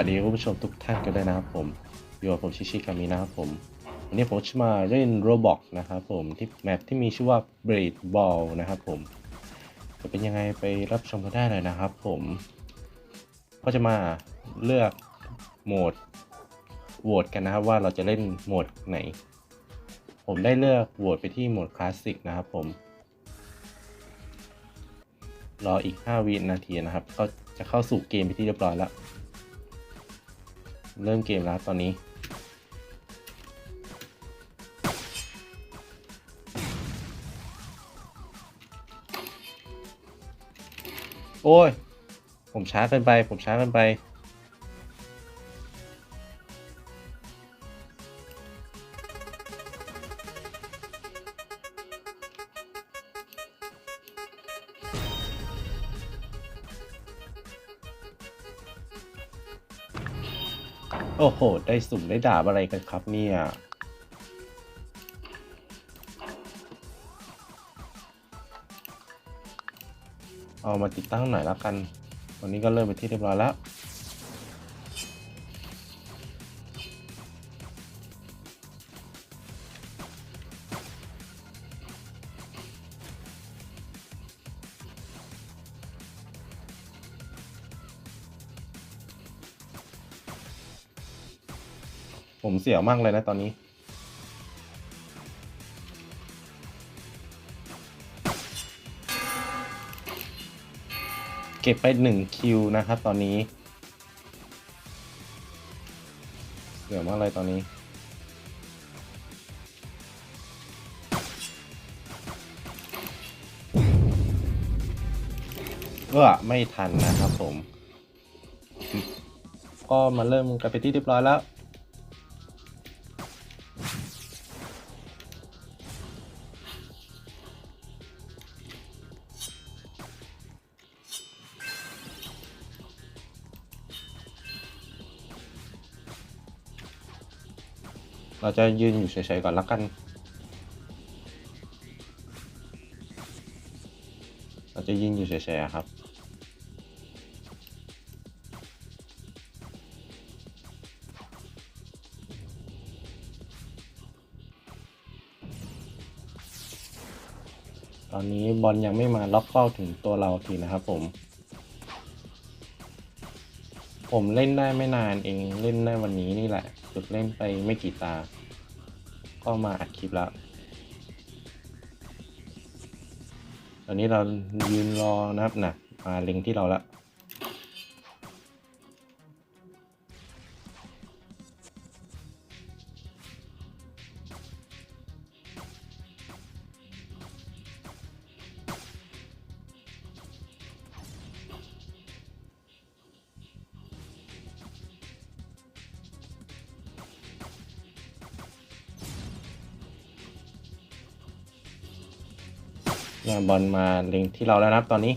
วัสดีคุณผู้ชมทุกท่านกันด้วยนะครับผมอยู่กับผมชิชิกามินะครับผม วันนี้ผมจะมาเล่นโรบอกนะครับผมที่แมปที่มีชื่อว่า Braid Ball นะครับผม จะเป็นยังไงไปรับชมกันได้เลยนะครับผม ก็จะมาเลือกโหมดโหวตกันนะครับว่าเราจะเล่นโหมดไหน ผมได้เลือกโหวตไปที่โหมดคลาสสิกนะครับผม รออีก 5 วินาทีนะครับ ก็จะเข้าสู่เกมไปที่เรียบร้อยแล้ว เริ่มเกมแล้วตอนนี้ โอ้ย ผมช้าเกินไป ผมช้าเกินไป โอ้โห ได้สุ่มได้ดาบอะไรกันครับเนี่ย เอามาติดตั้งหน่อยแล้วกัน วันนี้ก็เริ่มไปที่เรียบร้อยแล้ว ผมเสียวมากเลยนะตอนนี้ เก็บไปหนึ่งคิวนะครับตอนนี้ เสียวมากเลยตอนนี้ก็ไม่ทันนะครับผม ก็มาเริ่มกันไปที่เรียบร้อยแล้ว เราจะยืนอยู่เฉยๆก่อนละกันเราจะยืนอยู่เฉยๆครับตอนนี้บอลยังไม่มาล็อกเป้าถึงตัวเราทีนะครับผม ผมเล่นได้ไม่นานเองเล่นได้วันนี้นี่แหละ ฝึกเล่นไปไม่กี่ตา ก็มาอัดคลิปแล้ว ตอนนี้เรายืนรอนะครับนะมาเล็งที่เราละ นะบอลมาเล็งที่เราแล้วนะครับตอนนี้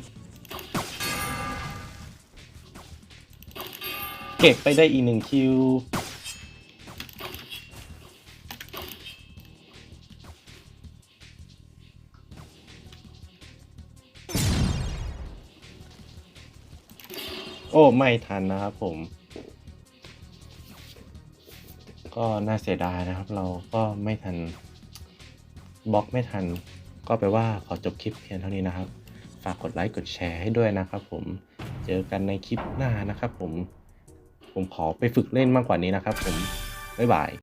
เก็บไปได้อีกหนึ่งคิวโอ้ ไม่ทันนะครับผม ก็น่าเสียดายนะครับ เราก็ไม่ทันบล็อกไม่ทัน ก็แปลว่าขอจบคลิปเพียงเท่านี้นะครับ ฝากกดไลค์กดแชร์ให้ด้วยนะครับผมเจอกันในคลิปหน้านะครับผมผมขอไปฝึกเล่นมากกว่านี้นะครับผมบ๊ายบาย